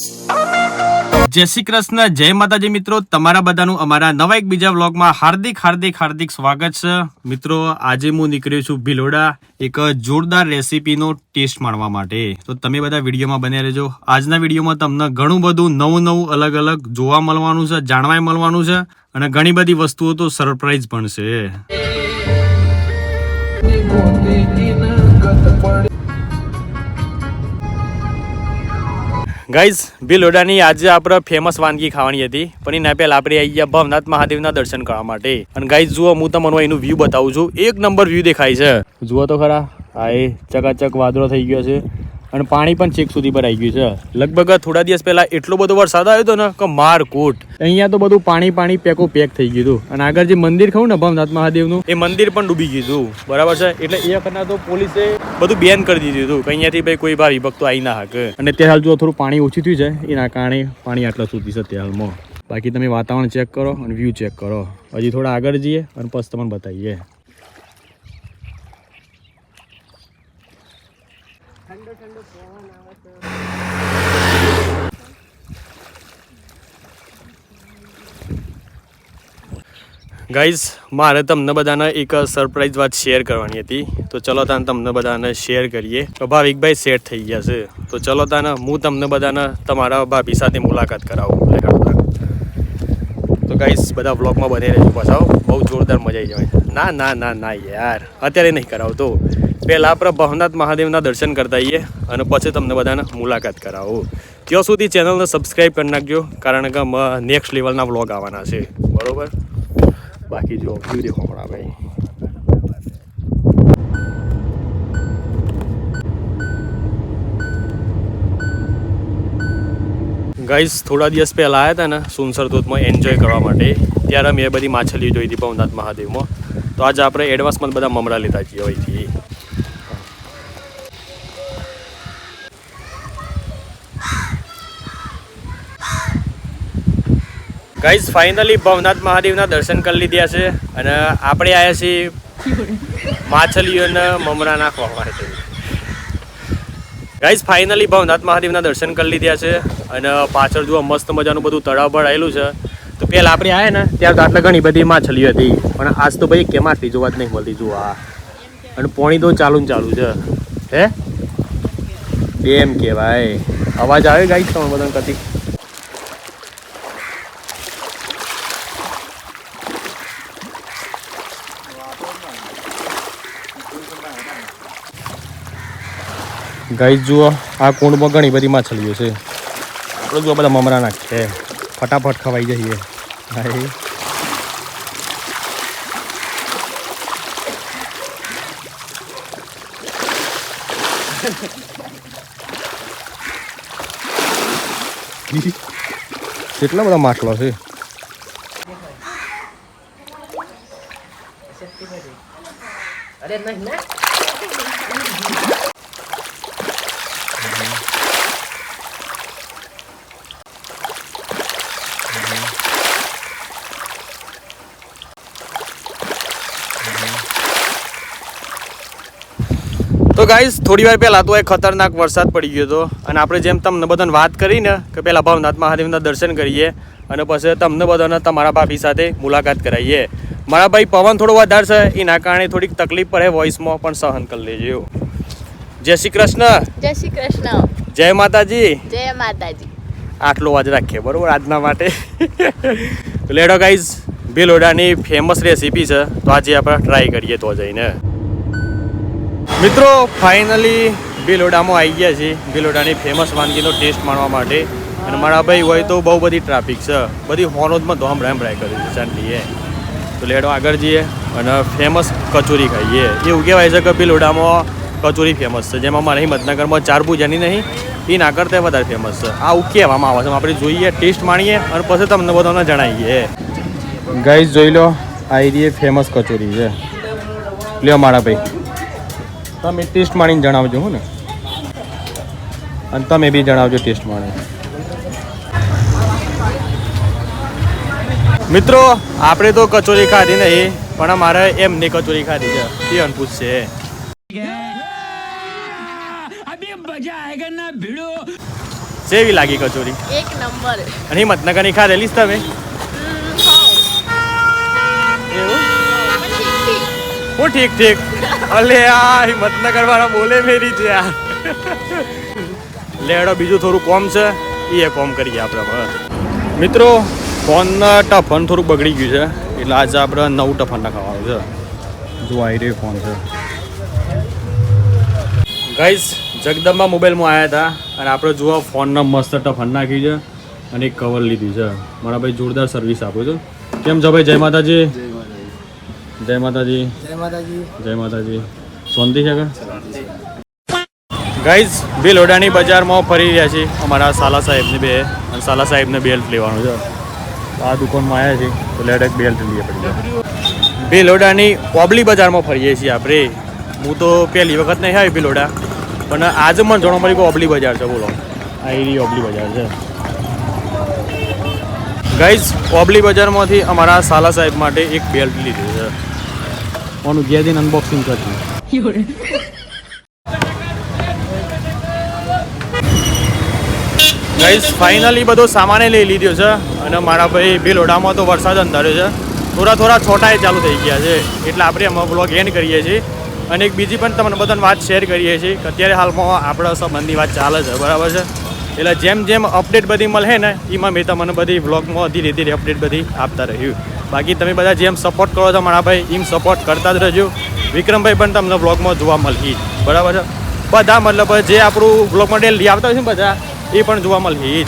જય શ્રી કૃષ્ણ, જય માતાજી મિત્રો. તમારા બધાનું અમારા નવા એક બીજા વ્લોગમાં હાર્દિક હાર્દિક હાર્દિક સ્વાગત છે. મિત્રો, આજે હું નીકળ્યો છું ભિલોડા એક જોરદાર રેસીપીનો ટેસ્ટ માણવા માટે. તો તમે બધા વિડીયોમાં બન્યા રહેજો. આજના વિડીયોમાં તમને ઘણું બધું નવું નવું, અલગ અલગ જોવા મળવાનું છે જાણવાય મળવાનું છે અને ઘણી બધી વસ્તુઓ તો સરપ્રાઈઝ પણ છે. ગાઈઝ ભીલોડાની આજે આપણે ફેમસ વાનગી ખાવાની હતી, પણ એના પહેલા આપણે આવી ગયા ભવનાથ મહાદેવના દર્શન કરવા માટે. અને ગાઈઝ, જુઓ, હું તમને એનું વ્યૂ બતાવું છું. એક નંબર વ્યૂ દેખાય છે. જુઓ તો ખરા, આ એ ચકાચક વાદળો થઈ ગયો છે. અને પાણી પણ ચેક સુધી ભરાઈ ગયું છે. લગભગ થોડા દિવસ પહેલા એટલો બધો વરસાદ આવ્યો હતો ને કે માર કૂટ. અહીંયા તો બધું પાણી પાણી પેકો પેક થઈ ગયું હતું. અને આગળ જે મંદિર ખવું ને ભવનાથ મહાદેવનું એ મંદિર પણ ડૂબી ગયું હતું. બરાબર છે? એટલે એ વખતના તો પોલીસે બધું બેન કરી દીધું હતું કે અહીંયાથી ભાઈ કોઈ ભાઈ ભક્તો આવી ના હકે અને તે હાલ જો થોડું પાણી ઓછું થયું છે એના કારણે પાણી આટલા સુધી છે તે હાલમાં. બાકી તમે વાતાવરણ ચેક કરો અને વ્યૂ ચેક કરો. હજી થોડા આગળ જઈએ અને પછી તમને બતાવીએ. ગાઈઝ મારે તમને બધાને એક સરપ્રાઈઝ વાત શેર કરવાની હતી. તો ચલો તાને તમને બધાને શેર કરીએ. તો ભાવિકભાઈ સેટ થઈ ગયા છે. તો ચલો તાને, હું તમને બધાને તમારા ભાભી સાથે મુલાકાત કરાવું. તો ગાઈઝ બધા વ્લોગમાં બની રહેજો પાછા બહુ જોરદાર મજા આવી જવાય. ના ના ના ના યાર. અત્યારે નહીં કરાવતો પહેલાં આપણે ભવનાથ મહાદેવના દર્શન કરતા આવીએ અને પછી તમને બધાને મુલાકાત કરાવો. ત્યાં સુધી ચેનલને સબસ્ક્રાઈબ કરી નાખજો, કારણ કે નેક્સ્ટ લેવલના વ્લોગ આવવાના છે. બરોબર? બાકી જો વ્યૂ દેખો પણ ભાઈ ગાઈઝ થોડા દિવસ પહેલાં આવ્યા હતા ને સુનસર ધોધમાં એન્જોય કરવા માટે. ત્યારે મેં બધી માછલીઓ જોઈ હતી ભવનાથ મહાદેવમાં. તો આજે આપણે એડવાન્સમાં બધા મમરા લીધા છીએ અહીંથી. ગાઈઝ ફાઇનલી ભવનાથ મહાદેવના દર્શન કરી લીધા છે અને આપણે આવ્યા છીએ માછલીઓને મમરા નાખવા માટે. ગાઈઝ ફાઇનલી ભવનાથ મહાદેવના દર્શન કરી લીધા છે અને પાછળ જુઓ મસ્ત મજાનું બધું તળાવ ભરાયેલું છે. તો પહેલાં આપણે આવ્યા ને, ત્યારે તો આટલે ઘણી બધી માછલીઓ હતી. પણ આજ તો ભાઈ આટલી જોવા જ નહીં મળતી, જુઓ આ. અને પોણી તો ચાલુ ને ચાલુ છે. હે? એમ કહેવાય. અવાજ આવે ગાઈઝ તમે બધાને કદી? ગાઈસ, જુઓ, આ કુંડમાં ઘણી બધી માછલીઓ છે. આપણે જુઓ બધા મમરા નાખે ફટાફટ ખવાઈ જઈએ. ભાઈ. કેટલા બધા માટલા છે? તો ગાઈઝ થોડી વાર પહેલાં તો એ ખતરનાક વરસાદ પડી ગયો હતો અને આપણે જેમ તમને બધાને વાત કરીને કે પહેલાં ભવનાથ મહાદેવના દર્શન કરીએ અને પછી તમને બધાને તમારા ભાભી સાથે મુલાકાત કરાવીએ. મારા ભાઈ પવન થોડો વધારે છે એના કારણે થોડીક તકલીફ પડે વોઇસમાં પણ સહન કરી લેજો. જય શ્રી કૃષ્ણ. જય શ્રી કૃષ્ણ. જય માતાજી. જય માતાજી. આટલો વાજ રાખીએ બરોબર? આજના માટે. લેડો ગાઈઝ ભિલોડાની ફેમસ રેસીપી છે. તો આજે આપણે ટ્રાય કરીએ તો જઈને. મિત્રો ફાઇનલી ભીલોડામાં આવી ગયા છીએ. ભીલોડાની ફેમસ વાનગીનો ટેસ્ટ માણવા માટે. અને મારા ભાઈ હોય તો બહુ બધી ટ્રાફિક છે. બધી હોનોદમાં ધોમ રેમ ટ્રાય કરી છે ચાલીએ તો લેડો આગળ જઈએ અને ફેમસ કચોરી ખાઈએ. એવું કહેવાય છે કે ભિલોડામાં કચોરી ફેમસ છે. જેમાં મારા હિંમતનગરમાં ચાર પૂજાની નહીં એ ના કરતા વધારે ફેમસ છે. આવું કહેવામાં આવે છે. આપણે જોઈએ ટેસ્ટ માણીએ અને પછી તમને બધાને જણાવીએ. ગાઈઝ જોઈ લો આ એરિયે ફેમસ કચોરી છે. લ્યો મારા ભાઈ. તમે ટેસ્ટ માણીને જણાવજો હું ને. અને તમે બી જણાવજો ટેસ્ટ માણી મિત્રો આપણે તો કચોરી ખાધી નહીં પણ અમારે એમની કચોરી ખાધી છે. એ અનપૂછ છે. જેવી લાગી કચોરી? એક નંબર. અને હિંમતનગરની ખાધેલી જ તમે હમ, હોવ. એવું પણ ઠીક ઠીક. હું ઠીક ઠીક. અલે આ હિંમતનગર વાળા બોલે મેરી છે યાર. લેડો બીજું થોડું કોમ છે. એ કોમ કરીએ આપણે હવે. મિત્રો, ફોનના ટફન થોડુંક બગડી ગયું છે. એટલે આજે આપણે નવું ટફન નાખવાનું છે. જો આવી રહ્યું ફોન છે. ગાઈસ જગદંબા મોબાઈલમાં આવ્યા હતા અને આપણે જુઓ ફોનના મસ્ત ટફન નાખ્યું છે અને એક કવર લીધી છે. મારા ભાઈ જોરદાર સર્વિસ આપો છો. કેમ છો ભાઈ? જય માતાજી. જય માતાજી. જય માતાજી. જય માતાજી. શાંતિ છે કે? ગાઈઝ બિલોડાની બજારમાં ફરી રહ્યા છીએ. અમારા સાલા સાહેબની બે અને સાલા સાહેબને બેલ્ટ લેવાનું છે. આ દુકાનમાં આવ્યા છીએ. તો લેટ એક બેલ્ટ લઈએ પડી બિલોડાની ઓબલી બજારમાં ફરીએ છીએ આપણે. હું તો પહેલી વખત નહીં આવી બિલોડા પણ આજે મને જાણવા મળી કે ઓબલી બજાર છે બોલો. આ એરી ઓબલી બજાર છે. ગાઈઝ ઓબલી બજારમાંથી અમારા સાલા સાહેબ માટે એક બેલ્ટ લીધું છે. ઓનું ગયા દિન અનબોક્સિંગ કરશું. ગાઈસ ફાઇનલી બધો સામાને લઈ લીધો છે. અને મારા ભાઈ ભીલોડામાં તો વરસાદ અંધાર્યો છે. થોડા થોડા છોટાએ ચાલુ થઈ ગયા છે. એટલે આપણે એમાં બ્લોગ એન્ડ કરીએ છીએ. અને એક બીજી પણ તમને બધાને વાત શેર કરીએ છીએ કે અત્યારે હાલમાં આપણા સંબંધની વાત ચાલે છે. બરાબર છે? એટલે જેમ જેમ અપડેટ બધી મળે ને, એમાં મેં તમને બધી વ્લોગમાં ધીરે ધીરે અપડેટ બધી આપતા રહ્યું. બાકી તમે બધા જેમ સપોર્ટ કરો છો મારા ભાઈ, એમ સપોર્ટ કરતા જ રહેજો. વિક્રમભાઈ પણ તમને વ્લોગમાં જોવા મળશે. બરાબર છે? બધા મતલબ જે આપણું બ્લોગમાં ડેલી આવતા હોય છે બધા, એ પણ જોવા મળશે.